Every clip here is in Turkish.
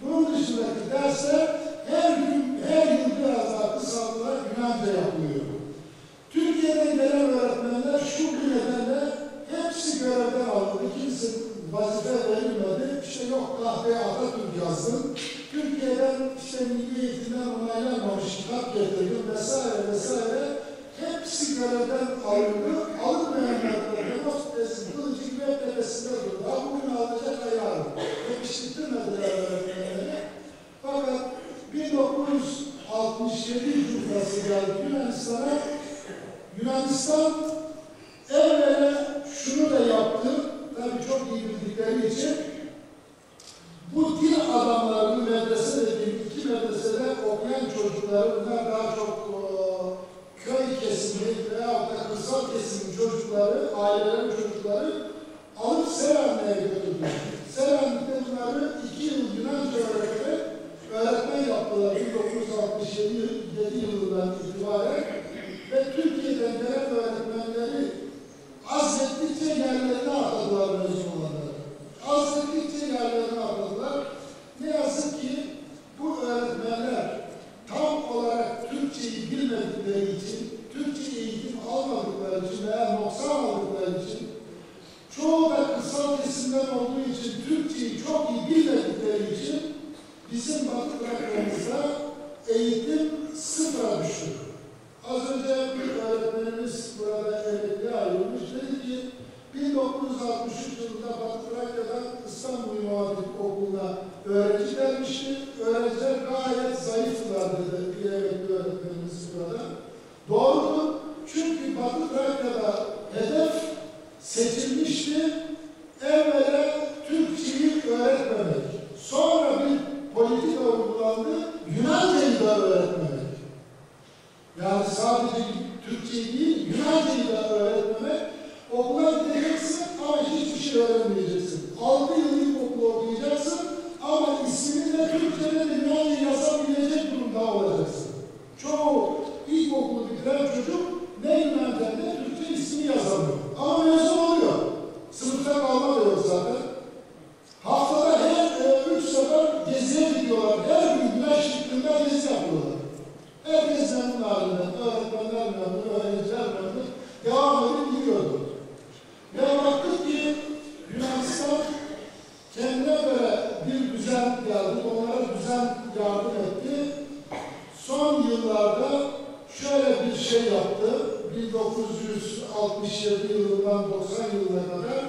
Bunun dışındaki dersler her gün, her yıl biraz daha kısaltılarak Yunanca yapılıyor. Türkiye'den gelen öğretmenler şu bir nedenle hepsi görevden aldı. Kimse vazife verilmedi. İşte yok tahtaya Atatürk yazdım. Türkiye'den işte milli eğitimden onaylanmamış kitap getirdim vesaire vesaire. Hepsi görevden alındı. Alınmayanlar da demokrasi kılıcı gibi hep tepesinde durdu. Ha bugün alacak ayağı. Yetiştirmediler öğretmenleri. Fakat 1967 Cumhuriyeti geldi Yunanistan'a. Yunanistan evvela şunu da yaptı. Tabii çok iyi bildikleri için bu dil adamlarını medrese dediğim iki medresede okuyan çocukları, bunlar daha çok e, köy kesimi veya da kırsal kesimin çocukları, ailelerin çocukları alıp Selanik'e götürdüler. 1967 7 yılından itibaren ve Türkiye'den gelen öğretmenleri azlettikçe yerlerine atadılar mezun olanları. Azlettikçe yerlerine atadılar. Ne yazık ki bu öğretmenler tam olarak Türkçeyi bilmedikleri için, Türkçe eğitim almadıkları için veya noksan aldıkları için, çoğu da kırsal kesimden olduğu için Türkçeyi çok iyi bilmedikleri için bizim Batı Trakya'mızda eğitim sıfıra düştü. Az önce bir öğretmenimiz burada emekli ayrılmış. Dedi ki 1963 yılında Batı Trakya'dan İstanbul Hatip Okulu'na öğrenci gelmişti. Öğrenciler gayet zayıftılar dedi emekli öğretmenimiz burada. Doğrudur. Çünkü Batı Trakya'da hedef seçilmişti. Evvela Türkçeyi öğretmemek. Sonra bir politika uygulandı. Yunancayı da öğretmemek. Yani sadece Türkçeyi değil, Yunancayı da öğretmemek. Okula ama öğrenmeyeceksin. 6 yıl ilkokulu okuyacaksın ama ismini de Türkçe'de de Yunanca yazabilecek durumda olacaksın. Çoğu ilkokulu bitiren çocuk ne Yunanca ne Türkçe ismini yazamıyor. Ama mezun oluyor. Sınıfta kalma da yok zaten. Haftada her e, üç sefer geziye gidiyorlar. Her gün güneş çıktığında gezi yapıyorlar. Herkes memnun halinden, öğretmenler memnun, öğrenciler memnun. Devam edip gidiyordu. Ve baktık ki Yunanistan kendine göre bir düzen geldi, onlara düzen yardım etti. Son yıllarda şöyle bir şey yaptı. 1967 yılından 90 yılına kadar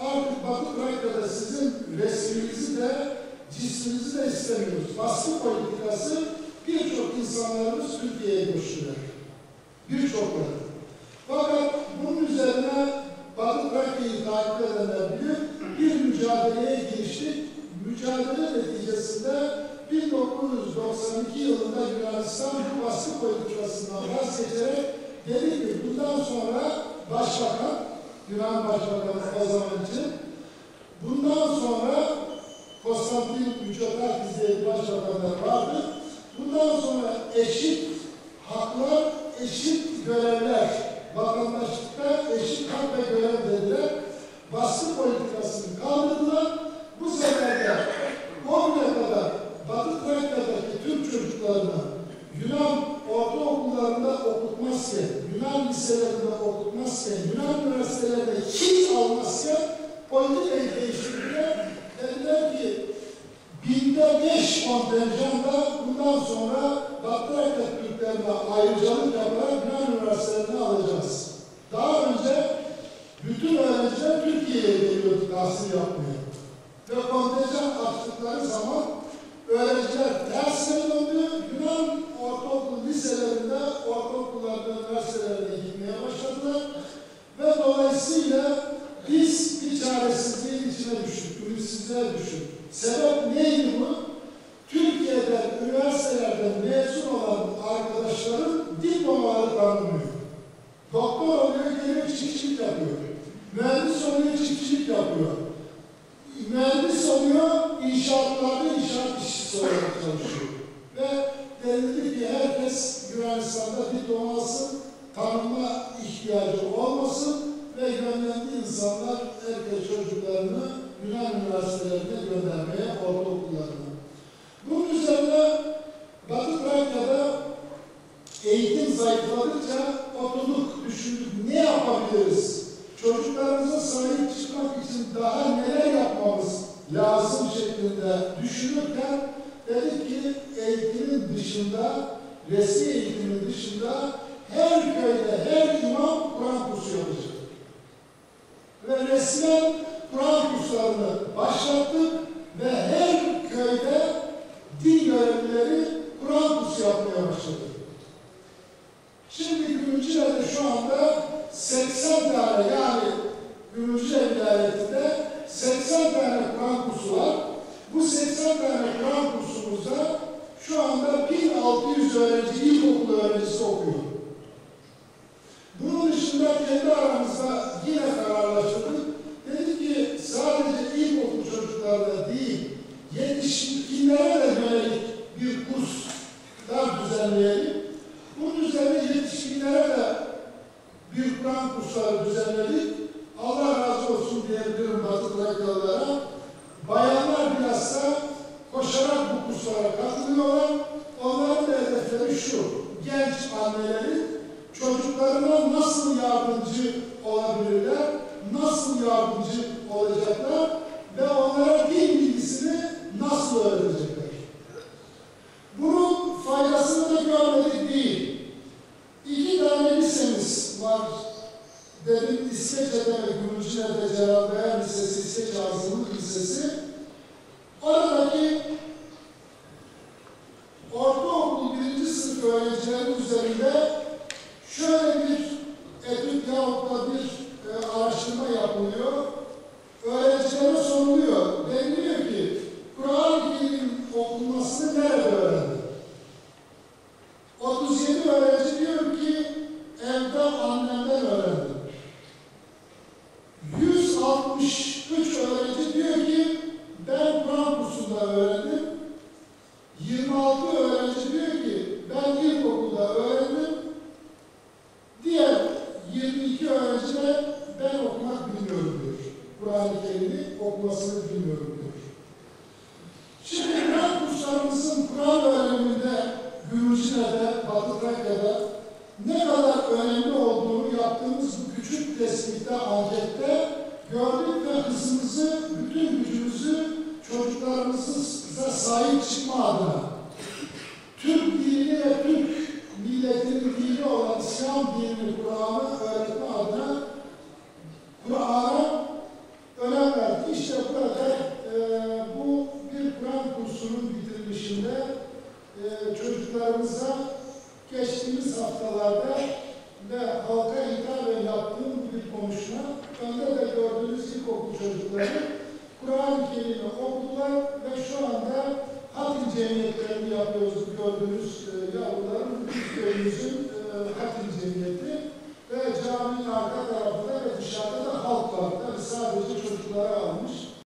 artık Batı Trakya'da sizin resminizi de cisminizi de istemiyoruz. Baskı politikası birçok insanlarımız Türkiye'ye göçtüler. Birçokları. Fakat bunun üzerine Batı Trakya'yı takip edenler bilir, bir mücadeleye giriştik. Mücadele neticesinde 1992 yılında Yunanistan bu baskı politikasından vazgeçerek dedi ki bundan sonra Başbakan, Yunan Başbakanı o zaman için, bundan sonra Konstantin Mitsotakis diye başbakanlar vardı. Bundan sonra eşit haklar, eşit görevler, vatandaşlıkta eşit hak ve görev dediler. Baskı kaldırdılar. Bu sefer de o güne kadar Batı Trakya'daki Türk çocuklarına Yunan ortaokullarında okutmazken, Yunan liselerinde okutmazken, Yunan üniversitelerinde hiç almazken politikayı değiştirdiler. Dediler ki binde beş kontenjanda bundan sonra Batı Türklerine ayrıcalık yaparak Yunan üniversitelerine alacağız. Daha önce bütün öğrenciler Türkiye'ye geliyordu tahsil yapmaya. Ve kontenjan açtıkları zaman öğrenciler dersine döndü. Yunan ortaokul liselerinde, ortaokullarda, üniversitelerine gitmeye başladılar. Ve dolayısıyla biz bir çaresizliğin içine düştük, ümitsizliğe düştük. Sebep neydi bu? Türkiye'de üniversitelerden mezun olan arkadaşların diplomaları tanınmıyor. Doktor oluyor, geliyor çiftçilik yapıyor. Mühendis oluyor, çiftçilik yapıyor. Mühendis oluyor, inşaatlarda inşaat işçisi olarak çalışıyor. Ve denildi ki herkes Yunanistan'da diploması tanınma ihtiyacı olmasın ve yönlendi insanlar erkek çocuklarını Yunan üniversitelerine göndermeye, ortaokullarına. Bunun üzerine Batı Trakya'da eğitim zayıfladıkça oturduk, düşündük ne yapabiliriz? Çocuklarımıza sahip çıkmak için daha neler yapmamız lazım şeklinde düşünürken dedik ki eğitimin dışında, resmi eğitimin dışında her köyde, her imam Kur'an kursu yapacak. Ve resmen Kur'an kurslarını başlattık ve her köyde din görevlileri Kur'an kursu yapmaya başladı. Şimdi Gümrükçüler'de şu anda 80 tane yani Gümrükçüler vilayetinde 80 tane Kur'an kursu var. Bu 80 tane Kur'an kursumuzda şu anda 1600 öğrenci, ilkokul öğrencisi okuyor. Dışında kendi aramızda yine kararlaştırdık. Dedik ki sadece ilkokul çocuklarda değil, yetişkinlere de yönelik bir kurs daha düzenleyelim. Bunun üzerine yetişkinlere de bir Kur'an kursları düzenledik. Allah razı olsun diyebilirim Batı Trakyalılara. Bayanlar bilhassa koşarak bu kurslara katılıyorlar. Onların da hedefleri şu, genç annelerin çocuklarına nasıl yardımcı olabilirler, nasıl yardımcı olacaklar ve onlara din bilgisini nasıl öğretecekler. Bunun faydasını da görmedik değil. İki tane lisemiz var. Dedim İskeçe'de ve Gümrükçüler'de Celal Bayar Lisesi, İskeçe Azınlık Lisesi. Oradaki ortaokul birinci sınıf öğrencilerin üzerinde şöyle bir etüt yahut da bir e, araştırma yapılıyor. Öğrencilere soruluyor. Deniliyor ki Kur'an-ı Kerim okunmasını nerede öğrendi? 37 öğrenci diyor ki evde annemden öğrendim. 163 öğrenci diyor ki ben Kur'an kursunda öğrendim. 26 öğrenci diyor ki ben ilkokulda öğrendim. Diğer 22 öğrenci de ben okumak bilmiyorum diyor. Kur'an-ı Okumasını bilmiyorum diyor. Şimdi Kur'an kurslarımızın Kur'an öğreniminde Gümrükçüler'de, Batı Trakya'da ne kadar önemli olduğunu yaptığımız bu küçük tespitte, ankette gördük ve hızımızı, bütün gücümüzü çocuklarımıza sahip çıkma adına Türk dilini ve Türk milletinin dini olan İslam dinini, Kur'an'ı öğretme adına Kur'an'a burada e, bu bir Kur'an kursunun bitirilişinde e, çocuklarımıza geçtiğimiz haftalarda ve halka hitaben yaptığım bir konuşma. Önde de gördüğünüz ilkokul çocukları Kur'an-ı Kerim'i ve şu anda hatim cemiyetlerini yapıyoruz. Gördüğünüz e, yavruların köyümüzün e, hatim cemiyeti ve caminin arka tarafında ve dışarıda da halk var. Tabii sadece çocuklara almış.